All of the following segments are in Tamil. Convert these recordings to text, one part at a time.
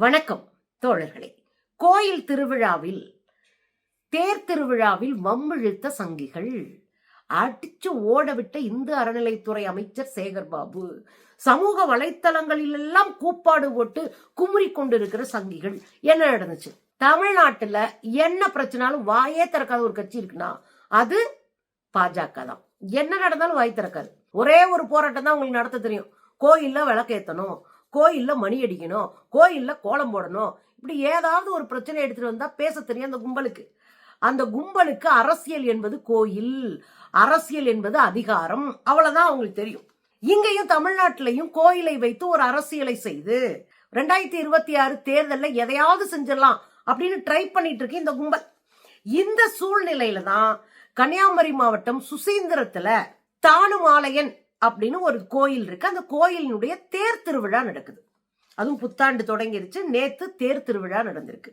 வணக்கம் தோழர்களே. கோயில் திருவிழாவில் தேர் திருவிழாவில் மம்மிழுத்த சங்கிகள். அடிச்சு ஓடவிட்ட இந்து அறநிலைத்துறை அமைச்சர் சேகர் பாபு சமூக வலைத்தளங்களில் எல்லாம் கூப்பாடு போட்டு குமுறி கொண்டிருக்கிற சங்கிகள். என்ன நடந்துச்சு? தமிழ்நாட்டுல என்ன பிரச்சனாலும் வாயே திறக்காத ஒரு கட்சி இருக்குன்னா அது பாஜக தான். என்ன நடந்தாலும் வாய் திறக்காது. ஒரே ஒரு போராட்டம் தான் உங்களுக்கு நடத்த தெரியும். கோயில்ல விளக்கேத்தணும். கோயிலில் மணி அடிக்கணும் கோயிலில் கோலம் போடணும் இப்படி ஏதாவது ஒரு பிரச்சனை எடுத்துகிட்டு வந்தால் பேச தெரியும் அந்த கும்பலுக்கு. அந்த கும்பலுக்கு அரசியல் என்பது கோயில் அரசியல் என்பது அதிகாரம் அவ்வளோதான் அவங்களுக்கு தெரியும். இங்கேயும் தமிழ்நாட்டிலையும் கோயிலை வைத்து ஒரு அரசியலை செய்து ரெண்டாயிரத்தி இருபத்தி ஆறு தேர்தலில் எதையாவது செஞ்சிடலாம் அப்படின்னு ட்ரை பண்ணிட்டு இருக்கு இந்த கும்பல். இந்த சூழ்நிலையில தான் கன்னியாகுமரி மாவட்டம் சுசீந்திரத்துல தானுமாலையன் அப்படின்னு ஒரு கோயில் இருக்கு. அந்த கோயிலினுடைய தேர் திருவிழா நடக்குது. அதுவும் புத்தாண்டு தொடங்கிருச்சு. நேத்து தேர் திருவிழா நடந்திருக்கு.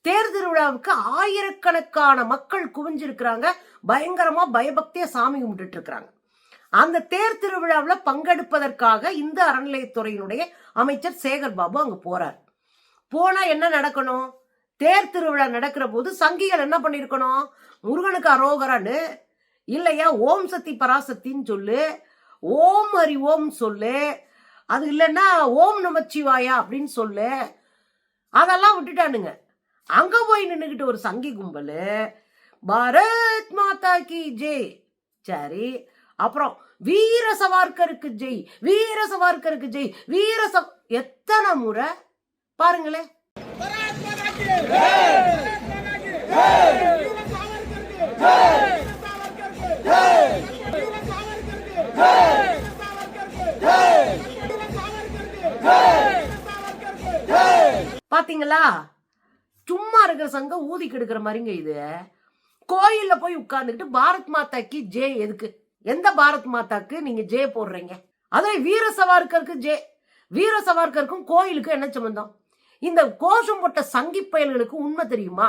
தேர் திருவிழாவுக்கு ஆயிரக்கணக்கான மக்கள் குவிஞ்சிருக்கிறாங்க. பயங்கரமா பயபக்தியா சாமி கும்பிட்டுட்டு இருக்கிறாங்க அந்த தேர் திருவிழாவில் பங்கெடுப்பதற்காக இந்த அறநிலையத்துறையினுடைய அமைச்சர் சேகர் பாபு அங்க போறார். போனா என்ன நடக்கணும்? தேர் திருவிழா நடக்கிற போது சங்கிகள் என்ன பண்ணிருக்கணும்? முருகனுக்கு அரோகரான்னு இல்லையா ஓம் சக்தி பராசக்தின்னு சொல்லு ஓம் ஹரி ஓம் சொல்லு. அது இல்லைன்னா ஓம் நமச்சிவாயா அப்படின்னு சொல்லு. அதெல்லாம் விட்டுட்டானுங்க. அங்க போய் நின்றுக்கிட்டு ஒரு சங்கி கும்பல். பாரத் மாதா கி ஜெய். சரி. அப்புறம் வீர சவார்கருக்கு ஜெய். வீர சவார்கருக்கு ஜெய். வீர சவ எத்தனை முறை? பாருங்களேன். பாத்தீங்களா? சும்மா இருக்கிற சங்கம் ஊதி கெடுக்கிற மாதிரிங்க இது. கோயில்ல போய் உட்கார்ந்துக்கிட்டு பாரத் மாதாக்கு ஜே எதுக்கு? எந்த பாரத் மாதாக்கு நீங்க ஜே போடுறீங்க? அதே வீர சவார்கருக்கு ஜே. வீர சவார்கருக்கும் கோயிலுக்கும் என்ன சம்பந்தம்? இந்த கோஷம் போட்ட சங்கி பயல்களுக்கு உண்மை தெரியுமா?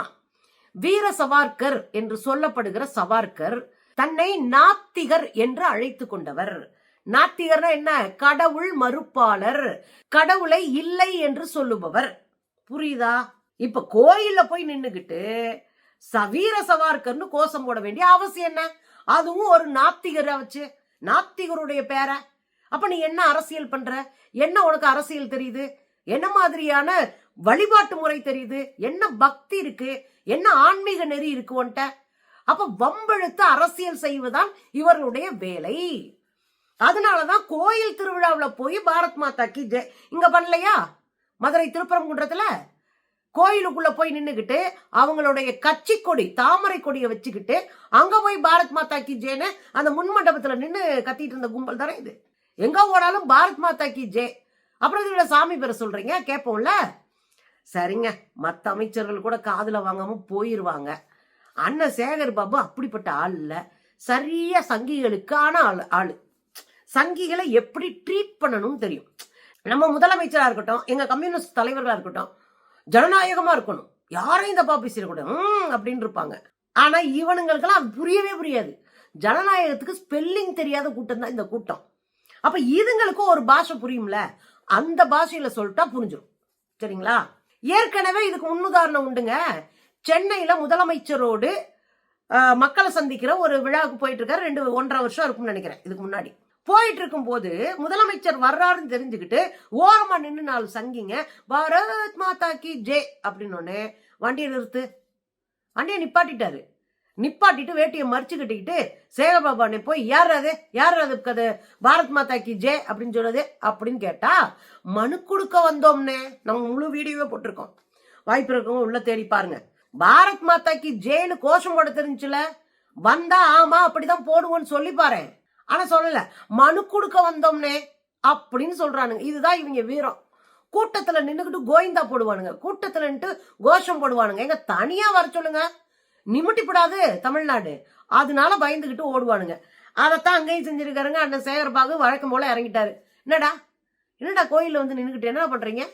வீர சவார்கர் என்று சொல்லப்படுகிற சவார்கர் தன்னை நாத்திகர் என்று அழைத்து கொண்டவர். நாத்திகர்னா என்ன? கடவுள் மறுப்பாளர். கடவுளை இல்லை என்று சொல்லுபவர். புரியுதா? இப்ப கோயில்ல போய் நின்னுகிட்டு சவீர சவார்கர்னு கோஷம் போட வேண்டிய அவசியம் என்ன? அதுவும் ஒரு நாத்திகரை வச்சு. நாத்திகருடைய பேரை. அப்ப நீ என்ன அரசியல் பண்ற? என்ன உனக்கு அரசியல் தெரியுது? என்ன மாதிரியான வழிபாட்டு முறை தெரியுது? என்ன பக்தி இருக்கு? என்ன ஆன்மீக நெறி இருக்கு உன்ட்ட? அப்ப வம்பெழுத்து அரசியல் செய்வதுதான் இவர்களுடைய வேலை. அதனாலதான் கோயில் திருவிழாவில் போய் பாரத் மாதா கி ஜெய். இங்க பண்ணலையா? மதுரை திருப்பரங்குன்றத்துல? கோயிலுக்குள்ள போய் நின்றுக்கிட்டு அவங்களுடைய கட்சி கொடி தாமரை கொடியை வச்சுக்கிட்டு அங்க போய் பாரத் மாதா கி ஜேன்னு அந்த முன்மண்டபத்துல நின்று கத்திட்டு இருந்த கும்பல் தானே இது. எங்க போனாலும் பாரத் மாதா கி ஜே. அப்புறம் இதுல சாமி பேரை சொல்றீங்க? கேட்போம்ல சரிங்க. மற்ற அமைச்சர்கள் கூட காதுல வாங்காம போயிருவாங்க. அண்ணன் சேகர் பாபு அப்படிப்பட்ட ஆள் இல்லை. சரியா சங்கிகளுக்கான ஆள் ஆள். சங்கிகளை எப்படி ட்ரீட் பண்ணணும்னு தெரியும். நம்ம முதலமைச்சரா இருக்கட்டும் எங்க கம்யூனிஸ்ட் தலைவர்களா இருக்கட்டும் ஜனநாயகமா இருக்கணும். யாரையும் தப்பா பேசிடக்கூடாது ம் அப்படின்னு இருப்பாங்க. ஆனா இவனுங்களுக்கெல்லாம் புரியவே புரியாது. ஜனநாயகத்துக்கு ஸ்பெல்லிங் தெரியாத கூட்டம் தான் இந்த கூட்டம். அப்போ இதுங்களுக்கும் ஒரு பாஷை புரியும்ல? அந்த பாஷையில சொல்லிட்டா புரிஞ்சிடும் சரிங்களா? ஏற்கனவே இதுக்கு முன்னுதாரணம் உண்டுங்க. சென்னையில முதலமைச்சரோடு மக்களை சந்திக்கிற ஒரு விழாவுக்கு போயிட்டு இருக்காரு ரெண்டு ஒன்றரை வருஷம் இருக்கும்னு நினைக்கிறேன் இதுக்கு முன்னாடி. போயிட்டு இருக்கும் போது முதலமைச்சர் வர்றாருன்னு தெரிஞ்சுக்கிட்டு ஓரமா நின்று நாலு சங்கிங்க பாரத் மாதா கி ஜே அப்படின்னு ஒண்ணு வண்டியை நிறுத்து. வண்டியை நிப்பாட்டிட்டாரு. நிப்பாட்டிட்டு வேட்டியை மறிச்சு கட்டிக்கிட்டு சேகபாபானே போய் யார் அது? யார் அது அது பாரத் மாதா கி ஜே அப்படின்னு சொல்றது அப்படின்னு கேட்டா மனு கொடுக்க வந்தோம்னே. நம்ம முழு வீடியோவே போட்டிருக்கோம். வாய்ப்பு இருக்கவங்க உள்ள தேடி பாருங்க. பாரத் மாதாக்கு ஜெயிலு கோஷம் போட தெரிஞ்சுல? வந்தா ஆமா அப்படிதான் போடுவோன்னு சொல்லி பாரு. ஆனா சொல்லல மனு கொடுக்க வந்தோம்னே அப்படின்னு சொல்றானுங்க. இதுதான் இவங்க வீரம். கூட்டத்துல நின்றுக்கிட்டு கோவிந்தா போடுவானுங்க. கூட்டத்துல நின்று கோஷம் போடுவானுங்க. எங்க தனியா வர சொல்லுங்க. நிமிட்டிப்படாது தமிழ்நாடு. அதனால பயந்துகிட்டு ஓடுவானுங்க. அதைத்தான் அங்கேயும் செஞ்சிருக்காருங்க. அண்ணன் சேகர்பாகு வழக்கம் போல இறங்கிட்டாரு. என்னடா? என்னடா கோயில்ல வந்து நின்றுக்கிட்டு என்ன பண்றீங்க?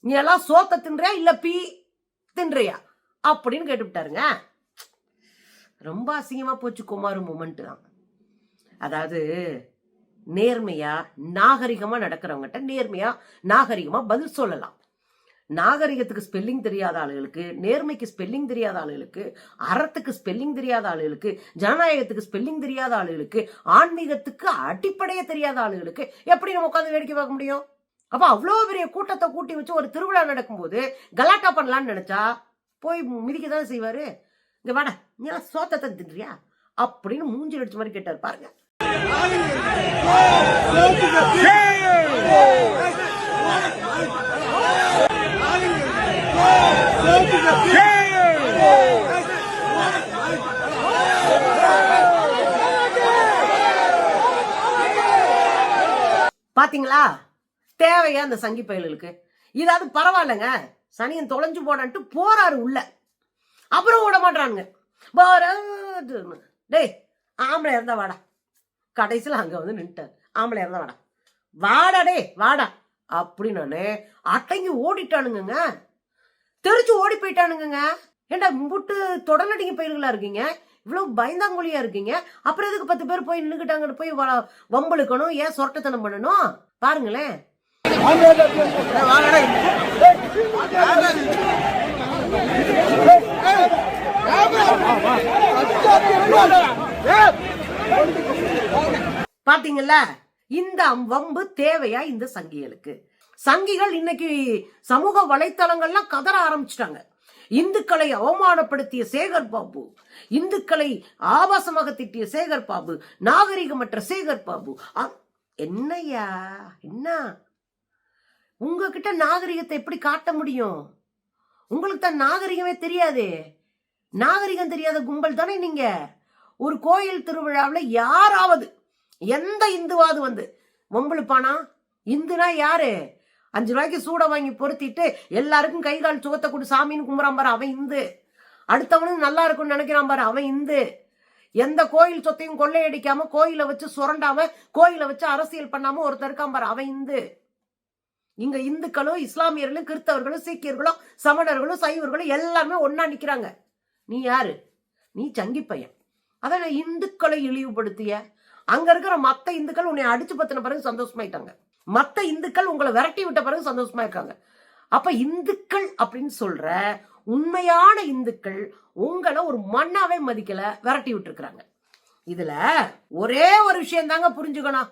நீ எல்லாம் சோத்த தின்றியா இல்ல பீ தின்றியா? அப்படின்னு கேட்டுவிட்டாருங்க ரொம்ப அசிங்கமா போச்சு குமார் மூமெண்ட் தான். அதாவது நேர்மையா நாகரிகமாக நடக்கிறவங்ககிட்ட நேர்மையா நாகரிகமாக பதில் சொல்லலாம். நாகரிகத்துக்கு ஸ்பெல்லிங் தெரியாத ஆளுகளுக்கு நேர்மைக்கு ஸ்பெல்லிங் தெரியாத ஆளுகளுக்கு அறத்துக்கு ஸ்பெல்லிங் தெரியாத ஆளுகளுக்கு ஜனநாயகத்துக்கு ஸ்பெல்லிங் தெரியாத ஆளுகளுக்கு ஆன்மீகத்துக்கு அடிப்படையே தெரியாத ஆளுகளுக்கு எப்படி நம்ம உட்காந்து வேடிக்கை பார்க்க முடியும்? அப்போ அவ்வளோ பெரிய கூட்டத்தை கூட்டி வச்சு ஒரு திருவிழா நடக்கும்போது கலாட்டா பண்ணலான்னு நினைச்சா போய் மிதிக்க தானே செய்வாரு? இங்க வாடா நீ எல்லாம் சோத்தத்தை தின்றியா? அப்படின்னு மூஞ்சி அடிச்ச மாதிரி கேட்டார். பாருங்க. பாத்தீங்களா? தேவையா அந்த சங்கி பயல்களுக்கு? இதாவது பரவாயில்லைங்க. சனியன் தொலைஞ்சு போனான்ட்டு போறாரு உள்ள. அப்புறம் விட மாட்டானுங்க டேய் ஆம்பளை இருந்தா வாடா. கடைசியில் அங்கே வந்து நின்ட்டார் ஆம்பளை இருந்தா வாடா. வாடா டே வாடா. அப்படின்னு அட்டங்கி ஓடிட்டானுங்கங்க. தெரிச்சு ஓடி போயிட்டானுங்க ஏண்டா முட்டு தொடர்நடிங்க பயிர்களா இருக்கீங்க? இவ்வளவு பயந்தாங்குழியா இருக்கீங்க? அப்புறம் எதுக்கு பத்து பேர் போய் நின்றுக்கிட்டாங்கன்னு போய் வம்பளுக்கணும் ஏன் சொரட்டத்தனம் பண்ணணும்? பாருங்களேன். பாத்தீங்களா இந்த வம்பு தேவையா இந்த சங்கிகளுக்கு? சங்கிகள் இன்னைக்கு சமூக வலைத்தளங்கள்லாம் கதற ஆரம்பிச்சிட்டாங்க. இந்துக்களை அவமானப்படுத்திய சேகர் பாபு இந்துக்களை ஆபாசமாக திட்டிய சேகர் பாபு நாகரிகமற்ற சேகர் பாபு. என்னையா என்னய்யா? என்ன? உங்ககிட்ட நாகரிகத்தை எப்படி காட்ட முடியும்? உங்களுக்கு தான் நாகரிகமே தெரியாதே. நாகரிகம் தெரியாத கும்பல் தானே நீங்க? ஒரு கோயில் திருவிழாவில் யாராவது எந்த இந்துவாவது வந்து வம்பளுப்பானா இந்துனா யாரு? அஞ்சு ரூபாய்க்கு சூட வாங்கி பொருத்திட்டு எல்லாருக்கும் கை கால் சுகத்தை கொடு சாமின்னு கும்புறான் பாரு அவன் இந்து. அடுத்தவனும் நல்லா இருக்கும்னு நினைக்கிறான் பாரு அவன் இந்து. எந்த கோயில் சொத்தையும் கொள்ளையடிக்காம கோயிலை வச்சு சுரண்டாம கோயிலை வச்சு அரசியல் பண்ணாம ஒருத்தர் இருக்கான் பாரு அவன் இந்து. இங்க இந்துக்களும் இஸ்லாமியர்களும் கிறிஸ்தவர்களும் சீக்கியர்களும் சமணர்களும் சைவர்களும் எல்லாருமே ஒன்னா நிக்கிறாங்க. நீ யாரு? நீ சங்கி பையன். அதான் இந்துக்களை இழிவுபடுத்திய. அங்க இருக்கிற மத்த இந்துக்கள் உன்னை அடிச்சு பத்தின பிறகு சந்தோஷமாயிட்டாங்க. மத்த இந்துக்கள் உங்களை விரட்டி விட்ட பிறகு சந்தோஷமா இருக்காங்க அப்ப இந்துக்கள் அப்படின்னு சொல்ற உண்மையான இந்துக்கள் உங்களை ஒரு மண்ணாவே மதிக்கல விரட்டி விட்டுருக்காங்க இதுல ஒரே ஒரு விஷயம் தாங்க புரிஞ்சுக்கணும்.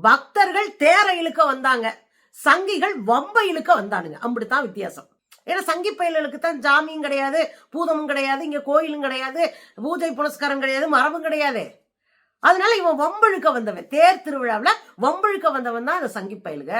பக்தர்கள் தேர இழுக்க வந்தாங்க. சங்கிகள் வம்ப இழுக்க வந்தானுங்க. அப்படித்தான் வித்தியாசம். ஏன்னா சங்கி பயல்களுக்கு தான் ஜாமியும் கிடையாது பூதமும் கிடையாது இங்க கோயிலும் கிடையாது பூஜை புனஸ்காரம் கிடையாது மரபும் கிடையாது. அதனால இவன் வம்பழுக்க வந்தவன். தேர் திருவிழாவில் வம்பழுக்க வந்தவன் தான் அந்த சங்கி பயலுக.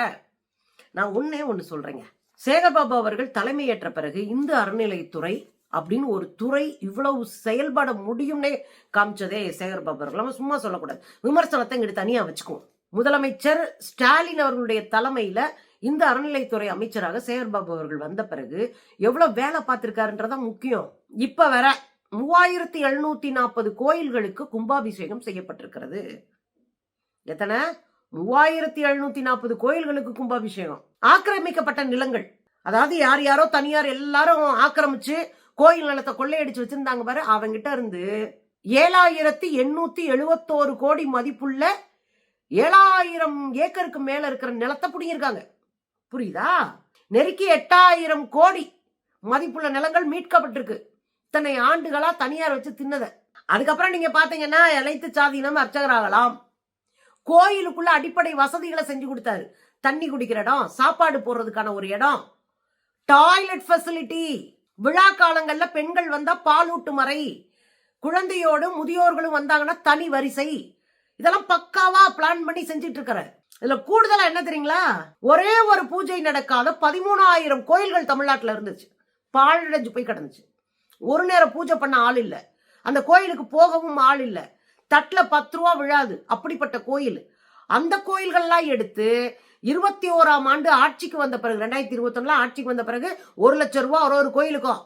நான் ஒன்னே ஒன்று சொல்றேங்க. சேகர்பாபு அவர்கள் தலைமையேற்ற பிறகு இந்து அறநிலைத்துறை அப்படின்னு ஒரு துறை இவ்வளவு செயல்பட முடியும்னே காமிச்சதே சேகர்பாபு அவர்கள். நம்ம சும்மா சொல்லக்கூடாது. விமர்சனத்தை இங்கிட்டு தனியாக வச்சுக்குவோம். முதலமைச்சர் ஸ்டாலின் அவர்களுடைய தலைமையில இந்த அறநிலைத்துறை அமைச்சராக சேகர்பாபு அவர்கள் வந்த பிறகு எவ்வளவு வேலை பார்த்திருக்காருன்றதான் முக்கியம். இப்ப வர மூவாயிரத்தி எழுநூத்தி நாற்பது கோயில்களுக்கு கும்பாபிஷேகம் செய்யப்பட்டிருக்கிறது. எத்தனை? மூவாயிரத்தி எழுநூத்தி நாற்பது கோயில்களுக்கு கும்பாபிஷேகம். ஆக்கிரமிக்கப்பட்ட நிலங்கள். அதாவது யார் யாரோ தனியார் எல்லாரும் ஆக்கிரமிச்சு கோயில் நிலத்தை கொள்ளையடிச்சு வச்சிருந்தாங்க பாரு அவங்கிட்ட இருந்து ஏழாயிரத்தி எண்ணூத்தி எழுபத்தோரு கோடி மதிப்புள்ள ஏழாயிரம் ஏக்கருக்கு மேல இருக்கிற நிலத்தை பிடிங்கிருக்காங்க புரியுதா? நெருக்கி எட்டாயிரம் கோடி மதிப்புள்ள நிலங்கள் மீட்கப்பட்டிருக்கு. இத்தனை ஆண்டுகளா தனியார் வச்சு தின்னத. அதுக்கப்புறம் நீங்க பாத்தீங்கன்னா அனைத்து சாதியினம் அர்ச்சகராகலாம். கோயிலுக்குள்ள அடிப்படை வசதிகளை செஞ்சு கொடுத்தாரு. தண்ணி குடிக்கிற இடம் சாப்பாடு போடுறதுக்கான ஒரு இடம் டாய்லெட் ஃபெசிலிட்டி. விழா காலங்கள்ல பெண்கள் வந்தா பாலூட்டு மறை குழந்தையோடு முதியோர்களும் வந்தாங்கன்னா தனி வரிசை. இதெல்லாம் பக்காவா பிளான் பண்ணி செஞ்சுட்டு இருக்கிற இதுல கூடுதலா என்ன தெரியுங்களா? ஒரே ஒரு பூஜை நடக்காத பதிமூணாயிரம் கோயில்கள் தமிழ்நாட்டில் இருந்துச்சு. பாழடைஞ்சு போய் கிடந்துச்சு. ஒரு நேரம் பூஜை பண்ண ஆள் இல்லை. அந்த கோயிலுக்கு போகவும் ஆள் இல்லை. தட்டில் பத்து ரூபா விழாது. அப்படிப்பட்ட கோயில். அந்த கோயில்கள்லாம் எடுத்து இருபத்தி ஓராம் ஆண்டு ஆட்சிக்கு வந்த பிறகு ரெண்டாயிரத்தி இருபத்தொன்னுல ஆட்சிக்கு வந்த பிறகு ஒரு லட்சம் ரூபா ஒரு ஒரு கோயிலுக்கும்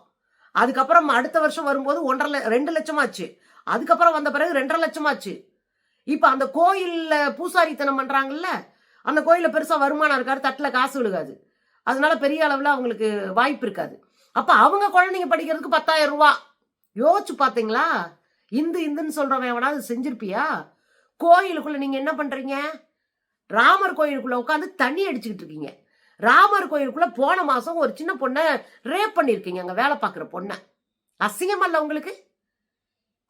அதுக்கப்புறம் அடுத்த வருஷம் வரும்போது ஒன்றரை ரெண்டு லட்சம் ஆச்சு அதுக்கப்புறம் வந்த பிறகு ரெண்டரை லட்சம் ஆச்சு இப்ப அந்த கோயில்ல பூசாரித்தனம் பண்றாங்கல்ல அந்த கோயிலில் பெருசா வருமானம் இருக்காது தட்டுல காசு விழுகாது. அதனால பெரிய அளவுல அவங்களுக்கு வாய்ப்பு இருக்காது. அப்ப அவங்க குழந்தைங்க படிக்கிறதுக்கு பத்தாயிரம் ரூபா. யோசிச்சு பாத்தீங்களா? இந்து இந்துன்னு சொல்றவன் எவனாவது செஞ்சிருப்பியா? கோயிலுக்குள்ள நீங்க என்ன பண்றீங்க? ராமர் கோயிலுக்குள்ள உட்காந்து தண்ணி அடிச்சுக்கிட்டு இருக்கீங்க. ராமர் கோயிலுக்குள்ள போன மாசம் ஒரு சின்ன பொண்ணை ரேப் பண்ணியிருக்கீங்க அங்க வேலை பார்க்குற பொண்ணை. அசிங்கமல்ல உங்களுக்கு?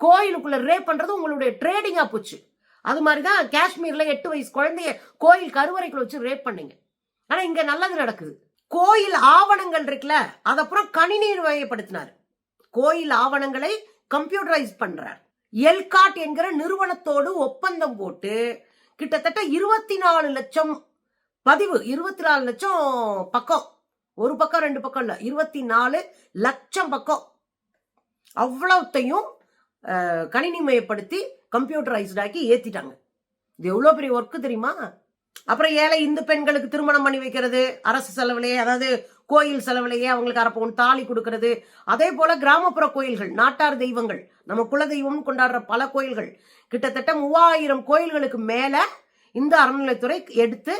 கோயிலுக்குள்ள ரேப் பண்றது உங்களுடைய ட்ரேடிங்கா போச்சு. அது மாதிரி தான் காஷ்மீரில் எட்டு வயசு குழந்தைய கோயில் கருவறைக்குள்ள வச்சு ரேப் பண்ணுங்க. ஆனால் இங்கே நல்லது நடக்குது. கோயில் ஆவணங்கள் இருக்குல்ல அதப்புறம் அப்புறம் கணினி வகைப்படுத்தினார். கோயில் ஆவணங்களை கம்ப்யூட்டரைஸ் பண்ணுறார் எல்காட் என்கிற நிறுவனத்தோடு ஒப்பந்தம் போட்டு கிட்டத்தட்ட இருபத்தி நாலு லட்சம் பதிவு இருபத்தி நாலு லட்சம் பக்கம். ஒரு பக்கம் ரெண்டு பக்கம் இல்லை இருபத்தி நாலு லட்சம் பக்கம். அவ்வளவுத்தையும் கணினிமயப்படுத்தி கம்ப்யூட்டரைஸ்டாக்கி ஏற்றிட்டாங்க இது எவ்வளோ பெரிய ஒர்க்கு தெரியுமா? அப்புறம் ஏழை இந்து பெண்களுக்கு திருமணம் பண்ணி வைக்கிறது அரசு செலவுலையே அதாவது கோயில் செலவுலையே அவங்களுக்கு அரப்பவன் தாலி கொடுக்கறது. அதே போல கிராமப்புற கோயில்கள் நாட்டார் தெய்வங்கள் நம்ம குல தெய்வம் கொண்டாடுற பல கோயில்கள். கிட்டத்தட்ட மூவாயிரம் கோயில்களுக்கு மேல இந்த அறநிலைத்துறை எடுத்து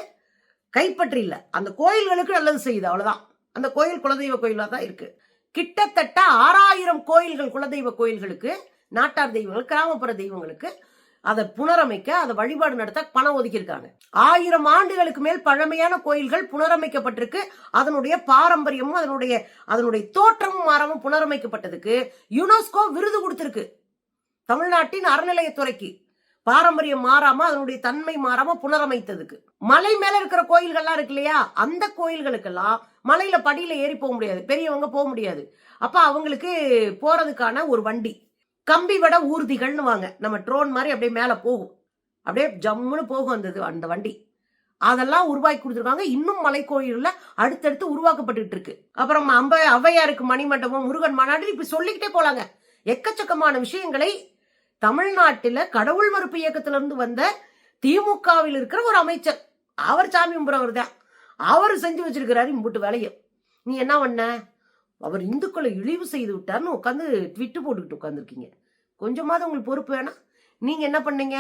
கைப்பற்றி அந்த கோயில்களுக்கு நல்லது செய்யுது அவ்வளவுதான். அந்த கோயில் குலதெய்வ கோயிலா தான் இருக்கு. கிட்டத்தட்ட ஆறாயிரம் கோயில்கள் குலதெய்வ கோயில்களுக்கு நாட்டார் தெய்வங்கள் கிராமப்புற தெய்வங்களுக்கு அதை புனரமைக்க அதை வழிபாடு நடத்த பணம் ஒதுக்கியிருக்காங்க. ஆயிரம் ஆண்டுகளுக்கு மேல் பழமையான கோயில்கள் புனரமைக்கப்பட்டிருக்கு. அதனுடைய பாரம்பரியமும் அதனுடைய அதனுடைய தோற்றமும் மாறாமல் புனரமைக்கப்பட்டதுக்கு யுனெஸ்கோ விருது கொடுத்துருக்கு. தமிழ்நாட்டின் அறநிலையத்துறைக்கு பாரம்பரியம் மாறாம அதனுடைய தன்மை மாறாம புனரமைத்ததுக்கு. மலை மேல இருக்கிற கோயில்கள்லாம் இருக்கு இல்லையா? அந்த கோயில்களுக்கெல்லாம் மலையில படியில ஏறி போக முடியாது. பெரியவங்க போக முடியாது. அப்ப அவங்களுக்கு போறதுக்கான ஒரு வண்டி. கம்பி வட ஊர்திகள்னு வாங்க நம்ம ட்ரோன் மாதிரி அப்படியே மேலே போகும். அப்படியே ஜம்முன்னு போகும் அந்த அந்த வண்டி. அதெல்லாம் உருவாக்கி கொடுத்துருக்காங்க. இன்னும் மலை கோயில்ல அடுத்தடுத்து உருவாக்கப்பட்டு இருக்கு. அப்புறம் அம்ப ஔவையாருக்கு மணிமண்டபம் முருகன் மாநாடு இப்படி சொல்லிக்கிட்டே போலாங்க. எக்கச்சக்கமான விஷயங்களை தமிழ்நாட்டில் கடவுள் மறுப்பு இயக்கத்திலிருந்து வந்த திமுகவில் இருக்கிற ஒரு அமைச்சர் அவர் சாமி கும்பிட்றவர் தான் அவர் செஞ்சு வச்சிருக்கிறாரு இம்புட்டு வேலையும் நீ என்ன பண்ண? அவர் இந்துக்களை இழிவு செய்து விட்டார்னு உட்காந்து ட்விட்டு போட்டுக்கிட்டு உட்காந்துருக்கீங்க கொஞ்சமாவது உங்களுக்கு பொறுப்பு வேணாம். நீங்கள் என்ன பண்ணீங்க?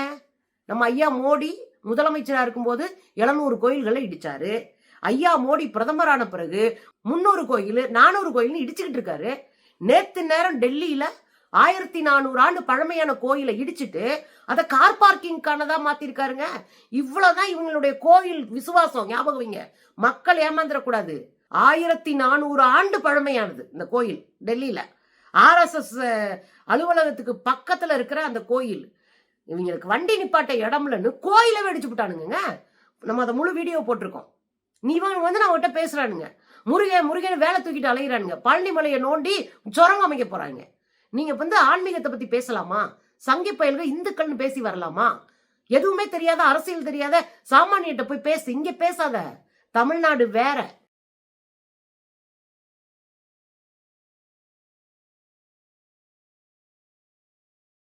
நம்ம ஐயா மோடி முதலமைச்சராக இருக்கும்போது எழுநூறு கோயில்களை இடிச்சாரு. ஐயா மோடி பிரதமரான பிறகு முன்னூறு கோயில் நானூறு கோயில்னு இடிச்சுக்கிட்டு இருக்காரு. நேற்று நேரம் டெல்லியில் ஆயிரத்தி நானூறு ஆண்டு பழமையான கோயிலை இடிச்சிட்டு அதை கார் பார்க்கிங்கானதா மாத்திருக்காருங்க. இவ்வளவுதான் இவங்களுடைய கோயில் விசுவாசம் ஞாபகம் வைங்க. மக்கள் ஏமாந்துடக்கூடாது. ஆயிரத்தி நானூறு ஆண்டு பழமையானது இந்த கோயில் டெல்லியில. ஆர்எஸ்எஸ் அலுவலகத்துக்கு பக்கத்துல இருக்கிற அந்த கோயில். இவங்களுக்கு வண்டி நிப்பாட்ட இடம்லன்னு கோயிலை வெடிச்சு விட்டானுங்க நம்ம அதை முழு வீடியோ போட்டிருக்கோம். நீ வந்து நான் அவன்கிட்ட பேசுறானுங்க. முருகன் முருகன் வேலை தூக்கிட்டு அலையிறானுங்க. பழனிமலையை நோண்டி சுரங்கம் அமைக்க போறாங்க. நீங்க வந்து ஆன்மீகத்தை பத்தி பேசலாமா? சங்கி பயல்கள் இந்துக்கள்னு பேசி வரலாமா? எதுவுமே தெரியாத அரசியல் தெரியாத சாமானியிட்ட போய் பேசு இங்க பேசாத. தமிழ்நாடு வேற.